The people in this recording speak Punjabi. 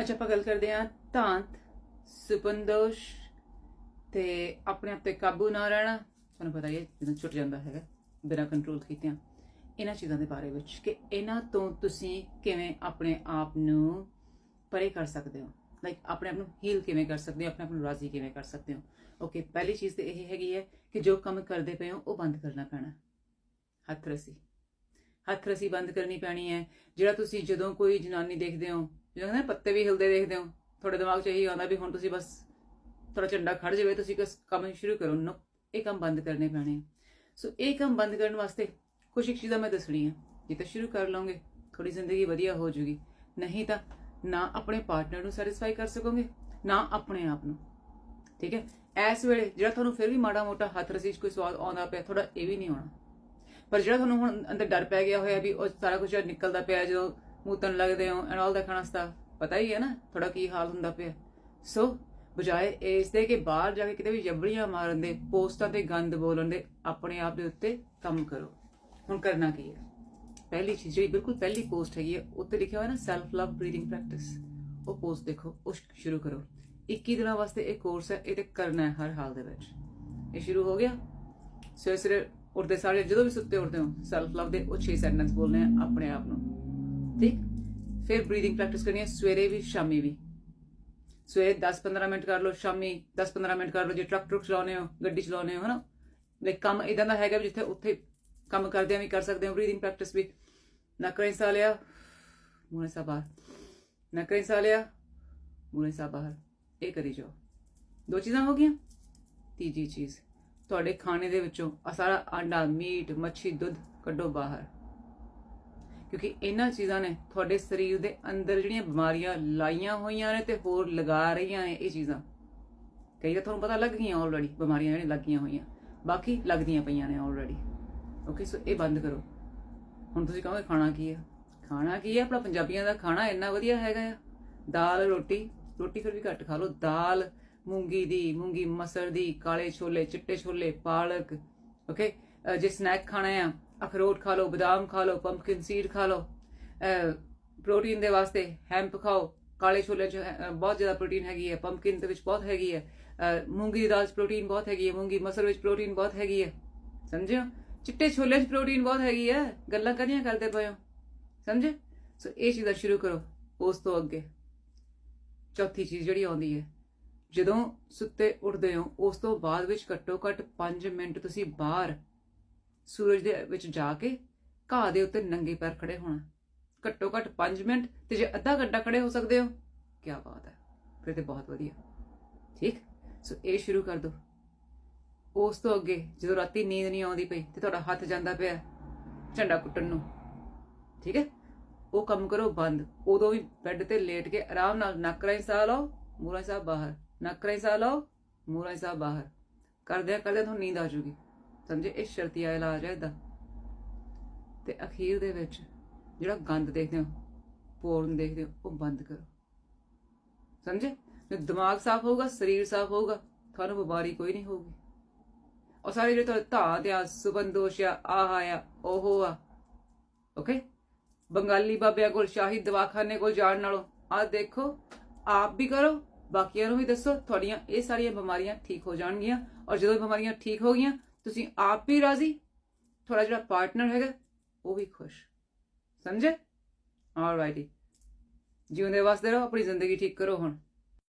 ਅੱਜ ਆਪਾਂ ਗੱਲ ਕਰਦੇ ਹਾਂ ਤਾਂਤ ਸੁਪੰਦੋਸ਼ ਤੇ ਆਪਣੇ ਆਪ ਤੇ ਕਾਬੂ ਨਾ ਰਹਿਣਾ। ਤੁਹਾਨੂੰ ਪਤਾ ਹੀ ਹੈ, ਜਦੋਂ ਛੁੱਟ ਜਾਂਦਾ ਹੈਗਾ, ਬਿਨਾਂ ਕੰਟਰੋਲ ਕੀਤਿਆਂ। ਇਹਨਾਂ ਚੀਜ਼ਾਂ ਦੇ ਬਾਰੇ ਵਿੱਚ ਕਿ ਇਹਨਾਂ ਤੋਂ ਤੁਸੀਂ ਕਿਵੇਂ ਆਪਣੇ ਆਪ ਨੂੰ ਪਰੇ ਕਰ ਸਕਦੇ ਹੋ? ਲਾਈਕ ਆਪਣੇ ਆਪ ਨੂੰ ਹੀਲ ਕਿਵੇਂ ਕਰ ਸਕਦੇ ਹੋ? ਆਪਣੇ ਆਪ ਨੂੰ ਰਾਜ਼ੀ ਕਿਵੇਂ ਕਰ ਸਕਦੇ ਹੋ? ਓਕੇ ਪਹਿਲੀ ਚੀਜ਼ ਤੇ ਇਹ ਹੈਗੀ ਹੈ ਕਿ ਜੋ ਕੰਮ ਕਰਦੇ ਪਏ ਹੋ, ਉਹ ਬੰਦ ਕਰਨਾ ਪੈਣਾ। ਹੱਥ ਰਸੀ। ਹੱਥ ਰਸੀ ਬੰਦ ਕਰਨੀ ਪੈਣੀ ਹੈ। ਜਿਹੜਾ ਤੁਸੀਂ ਜਦੋਂ ਕੋਈ ਜਨਾਨੀ ਦੇਖਦੇ ਹੋ ਜਦੋਂ ਨਾ ਪੱਤੇ ਵੀ ਹਿਲਦੇ ਦੇਖਦੇ ਹੋ, ਤੁਹਾਡੇ ਦਿਮਾਗ 'ਚ ਇਹੀ ਆਉਂਦਾ ਵੀ ਹੁਣ ਤੁਸੀਂ ਬਸ ਥੋੜਾ ਝੰਡਾ ਖੜ ਜਾਵੇ, ਤੁਸੀਂ ਕੰਮ ਸ਼ੁਰੂ ਕਰੋ। ਨੋ ਇਹ ਕੰਮ ਬੰਦ ਕਰਨੇ ਪੈਣੇ ਸੋ ਇਹ ਕੰਮ ਬੰਦ ਕਰਨ ਵਾਸਤੇ ਕੁਝ ਇੱਕ ਚੀਜ਼ਾਂ ਮੈਂ ਦੱਸਣੀ ਆ ਜੇ ਤਾਂ ਸ਼ੁਰੂ ਕਰ ਲਓਗੇ ਥੋੜੀ ਜ਼ਿੰਦਗੀ ਵਧੀਆ ਹੋ ਜੂਗੀ ਨਹੀਂ ਤਾਂ ਨਾ ਆਪਣੇ ਪਾਰਟਨਰ ਨੂੰ ਸੈਟੀਸਫਾਈ ਕਰ ਸਕੋਗੇ, ਨਾ ਆਪਣੇ ਆਪ ਨੂੰ। ਠੀਕ ਹੈ? ਇਸ ਵੇਲੇ ਜਿਹੜਾ ਤੁਹਾਨੂੰ ਫਿਰ ਵੀ ਮਾੜਾ ਮੋਟਾ ਹੱਥ ਰਸੀ 'ਚ ਕੋਈ ਸਵਾਦ ਆਉਂਦਾ ਪਿਆ ਥੋੜਾ ਇਹ ਵੀ ਨਹੀਂ ਆਉਣਾ। ਪਰ ਜਿਹੜਾ ਤੁਹਾਨੂੰ ਹੁਣ ਅੰਦਰ ਡਰ ਪੈ ਗਿਆ ਹੋਇਆ ਵੀ ਉਹ ਸਾਰਾ ਕੁਝ ਨਿਕਲਦਾ ਪਿਆ ਜਦੋਂ ਮੂਤਨ ਲੱਗਦੇ ਹੋ ਐਂਡ ਆਲ ਦਾ ਖਾਣਾ ਸਤਾ ਪਤਾ ਹੀ ਹੈ ਨਾ ਥੋੜਾ ਕੀ ਹਾਲ ਹੁੰਦਾ ਪਿਆ। ਸੋ ਬਜਾਏ ਇਸ ਦੇ ਕਿ ਬਾਹਰ ਜਾ ਕੇ ਕਿਤੇ ਵੀ ਜਬੜੀਆਂ ਮਾਰਨ ਦੇ, ਪੋਸਟਾਂ ਤੇ ਗੰਦ ਬੋਲਣ ਦੇ, ਆਪਣੇ ਆਪ ਦੇ ਉੱਤੇ ਕੰਮ ਕਰੋ। ਹੁਣ ਕਰਨਾ ਕੀ ਹੈ? ਪਹਿਲੀ ਚੀਜ਼ ਜਿਹੜੀ ਬਿਲਕੁਲ ਪਹਿਲੀ ਪੋਸਟ ਹੈਗੀ ਹੈ, ਉੱਤੇ ਲਿਖਿਆ ਹੋਇਆ ਨਾ ਸੈਲਫ ਲਵ ਬਰੀਥਿੰਗ ਪ੍ਰੈਕਟਿਸ ਉਹ ਪੋਸਟ ਦੇਖੋ, ਉਹ ਸ਼ੁਰੂ ਕਰੋ। 21 ਦਿਨਾਂ ਵਾਸਤੇ ਇਹ ਕੋਰਸ ਹੈ, ਇਹ ਤੇ ਕਰਨਾ ਹੈ ਹਰ ਹਾਲ ਦੇ ਵਿੱਚ। ਇਹ ਸ਼ੁਰੂ ਹੋ ਗਿਆ। ਸਵੇਰੇ ਸਵੇਰੇ ਉੱਠਦੇ ਸਾਰੇ, ਜਦੋਂ ਵੀ ਸੁੱਤੇ ਉੱਠਦੇ ਹੋ ਸੈਲਫ ਲਵ ਦੇ ਉਹ 6 ਸੈਂਟੈਂਸ ਬੋਲਨੇ ਆ ਆਪਣੇ ਆਪ ਨੂੰ। ਠੀਕ ਫਿਰ ਬਰੀਥਿੰਗ ਪ੍ਰੈਕਟਿਸ ਕਰਨੀ ਹੈ, ਸਵੇਰੇ ਵੀ, ਸ਼ਾਮੀ ਵੀ। ਸਵੇਰੇ 10-15 ਮਿੰਟ ਕਰ ਲਓ, ਸ਼ਾਮੀ 10-15 ਮਿੰਟ ਕਰ ਲਓ, ਜੇ ਟਰੱਕ ਟਰੁਕ ਚਲਾਉਨੇ ਹੋ, ਗੱਡੀ ਚਲਾਉਨੇ ਹੋ, ਹਨਾ? ਲਾਈਕ ਕੰਮ ਇਦਾਂ ਦਾ ਹੈਗਾ ਵੀ ਜਿੱਥੇ ਉੱਥੇ ਕੰਮ ਕਰਦਿਆਂ ਵੀ ਕਰ ਸਕਦੇ ਹੋ ਬਰੀਥਿੰਗ ਪ੍ਰੈਕਟਿਸ ਵੀ। ਨਾ ਸਾਹ ਲਿਆ, ਮੂਹਰੇ ਸਾਹ ਬਾਹਰ। ਨਕਰੇ ਸਾਹ ਲਿਆ, ਮੂਹਰੇ ਸਾਹ ਬਾਹਰ। ਇਹ ਕਰੀ ਜਾਓ। ਦੋ ਚੀਜ਼ਾਂ ਹੋ ਗਈਆਂ? ਤੀਜੀ ਚੀਜ਼, ਤੁਹਾਡੇ ਖਾਣੇ ਦੇ ਵਿੱਚੋਂ ਆ ਸਾਰਾ ਆਂਡਾ ਮੀਟ, ਮੱਛੀ, ਦੁੱਧ ਕੱਢੋ ਬਾਹਰ। ਕਿਉਂਕਿ ਇਹਨਾਂ ਚੀਜ਼ਾਂ ਨੇ ਤੁਹਾਡੇ ਸਰੀਰ ਦੇ ਅੰਦਰ ਜਿਹੜੀਆਂ ਬਿਮਾਰੀਆਂ ਲਾਈਆਂ ਹੋਈਆਂ ਨੇ ਤੇ ਹੋਰ ਲਗਾ ਰਹੀਆਂ ਨੇ ਇਹ ਚੀਜ਼ਾਂ। ਕਈ ਤਾਂ ਤੁਹਾਨੂੰ ਪਤਾ ਲੱਗ ਗਈਆਂ ਆਲਰੇਡੀ ਬਿਮਾਰੀਆਂ ਜਿਹੜੀਆਂ ਲੱਗੀਆਂ ਹੋਈਆਂ। ਬਾਕੀ ਲੱਗਦੀਆਂ ਪਈਆਂ ਨੇ ਆਲਰੇਡੀ ਓਕੇ ਸੋ ਇਹ ਬੰਦ ਕਰੋ। ਹੁਣ ਤੁਸੀਂ ਕਹੋਗੇ, ਖਾਣਾ ਕੀ ਹੈ ਖਾਣਾ ਕੀ ਹੈ ਆਪਣਾ ਪੰਜਾਬੀਆਂ ਦਾ ਖਾਣਾ ਇੰਨਾ ਵਧੀਆ ਹੈਗਾ ਆ। ਦਾਲ, ਰੋਟੀ। ਰੋਟੀ ਫਿਰ ਵੀ ਘੱਟ ਖਾ ਲਓ। ਦਾਲ, ਮੂੰਗੀ ਦੀ, ਮੂੰਗੀ ਮਸਰ ਦੀ, ਕਾਲੇ ਛੋਲੇ, ਚਿੱਟੇ ਛੋਲੇ, ਪਾਲਕ। ਓਕੇ ਜੇ ਸਨੈਕ ਖਾਣਾ ਆ ਅਖਰੋਟ ਖਾ ਲਓ ਬਦਾਮ ਖਾ ਲਓ ਪੰਪਕਿਨ ਸੀਡ ਖਾ ਲਓ ਪ੍ਰੋਟੀਨ ਦੇ ਵਾਸਤੇ ਹੈਂਪ ਖਾਓ ਕਾਲੇ ਛੋਲੇ ਚ ਅਹ, ਬਹੁਤ ਜ਼ਿਆਦਾ ਪ੍ਰੋਟੀਨ ਹੈਗੀ ਹੈ ਪੰਪਕਿਨ ਦੇ ਵਿੱਚ ਬਹੁਤ ਹੈਗੀ ਹੈ ਮੂੰਗੀ ਦੀ ਦਾਲ ਚ ਪ੍ਰੋਟੀਨ ਬਹੁਤ ਹੈਗੀ ਹੈ ਮੂੰਗੀ ਮਸਰ ਵਿੱਚ ਪ੍ਰੋਟੀਨ ਬਹੁਤ ਹੈਗੀ ਹੈ ਸਮਝਿਓ ਚਿੱਟੇ ਛੋਲੇ ਚ ਪ੍ਰੋਟੀਨ ਬਹੁਤ ਹੈਗੀ ਹੈ ਗੱਲਾਂ ਕਰੀਆਂ ਕਰਦੇ ਪਏ ਹੋ? ਸਮਝੇ? ਸੋ ਇਹ ਚੀਜ਼ਾਂ ਸ਼ੁਰੂ ਕਰੋ ਉਸ ਤੋਂ ਅੱਗੇ। ਚੌਥੀ ਚੀਜ਼ ਜਿਹੜੀ ਆਉਂਦੀ ਹੈ ਜਦੋਂ ਸੁੱਤੇ ਉੱਠਦੇ ਹੋ ਉਸ ਤੋਂ ਬਾਅਦ ਵਿੱਚ ਘੱਟੋ ਘੱਟ 5 ਮਿੰਟ ਤੁਸੀਂ ਬਾਹਰ ਸੂਰਜ ਦੇ ਵਿੱਚ ਜਾ ਕੇ ਘਾਹ ਦੇ ਉੱਤੇ ਨੰਗੇ ਪੈਰ ਖੜੇ ਹੋਣਾ। ਘੱਟੋ ਘੱਟ 5 ਮਿੰਟ ਤੇ ਜੇ ਅੱਧਾ ਘੰਟਾ ਖੜੇ ਹੋ ਸਕਦੇ ਹੋ ਕੀ ਬਾਤ ਹੈ, ਫਿਰ ਤੇ ਬਹੁਤ ਵਧੀਆ। ਠੀਕ? ਸੋ ਇਹ ਸ਼ੁਰੂ ਕਰ ਦਿਓ ਉਸ ਤੋਂ ਅੱਗੇ ਜਦੋਂ ਰਾਤੀ ਨੀਂਦ ਨਹੀਂ ਆਉਂਦੀ ਪਈ ਤੇ ਤੁਹਾਡਾ ਹੱਥ ਜਾਂਦਾ ਪਿਆ ਝੰਡਾ ਕੁੱਟਣ ਨੂੰ। ਠੀਕ ਹੈ? ਉਹ ਕੰਮ ਕਰੋ ਬੰਦ। ਉਦੋਂ ਵੀ ਬੈੱਡ ਤੇ ਲੇਟ ਕੇ ਆਰਾਮ ਨਾਲ ਨੱਕ ਰਾਹੀਂ ਸਾਹ ਲਓ, ਮੂੰਹ ਰਾਹੀਂ ਸਾਹ ਬਾਹਰ। ਨੱਕ ਰਾਹੀਂ ਸਾਹ ਲਓ, ਮੂੰਹ ਰਾਹੀਂ ਸਾਹ ਬਾਹਰ। ਕਰਦਿਆਂ ਕਰਦਿਆਂ ਤੁਹਾਨੂੰ ਨੀਂਦ ਆ ਜੂਗੀ ਸਮਝੇ, ਇਹ ਸ਼ਰਤੀਆ ਇਲਾਜ ਹੈ ਇਹਦਾ। ਤੇ ਅਖੀਰ ਦੇ ਵਿੱਚ ਜਿਹੜਾ ਗੰਦ ਦੇਖਦੇ ਹੋ, ਪੋਰਨ ਦੇਖਦੇ ਹੋ, ਉਹ ਬੰਦ ਕਰੋ। ਸਮਝੇ? ਦਿਮਾਗ ਸਾਫ਼ ਹੋਊਗਾ, ਸਰੀਰ ਸਾਫ਼ ਹੋਊਗਾ, ਤੁਹਾਨੂੰ ਬਿਮਾਰੀ ਕੋਈ ਨਹੀਂ ਹੋਊਗੀ। ਔਰ ਸਾਰੇ ਜਿਹੜੇ ਤੁਹਾਡੇ ਧਾਂ ਆ, ਸੁਬੰਦੋਸ਼ ਆ, ਆਹ ਆ, ਉਹ ਆ ਓਕੇ ਬੰਗਾਲੀ ਬਾਬਿਆਂ ਕੋਲ, ਸ਼ਾਹੀ ਦਵਾਖਾਨੇ ਕੋਲ ਜਾਣ ਨਾਲੋਂ, ਆ ਦੇਖੋ, ਆਪ ਵੀ ਕਰੋ, ਬਾਕੀਆਂ ਨੂੰ ਵੀ ਦੱਸੋ, ਤੁਹਾਡੀਆਂ ਇਹ ਸਾਰੀਆਂ ਬਿਮਾਰੀਆਂ ਠੀਕ ਹੋ ਜਾਣਗੀਆਂ, ਔਰ ਜਦੋਂ ਬਿਮਾਰੀਆਂ ਠੀਕ ਹੋ ਗਈਆਂ ਤੁਸੀਂ ਆਪ ਵੀ ਰਾਜ਼ੀ? ਤੁਹਾਡਾ ਜਿਹੜਾ ਪਾਰਟਨਰ ਹੈਗਾ, ਉਹ ਵੀ ਖੁਸ਼। ਸਮਝੇ? ਆਲਰਾਈਟੀ ਜਿਉਂਦੇ ਵਾਸਤੇ ਰਹੋ, ਆਪਣੀ ਜ਼ਿੰਦਗੀ ਠੀਕ ਕਰੋ ਹੁਣ।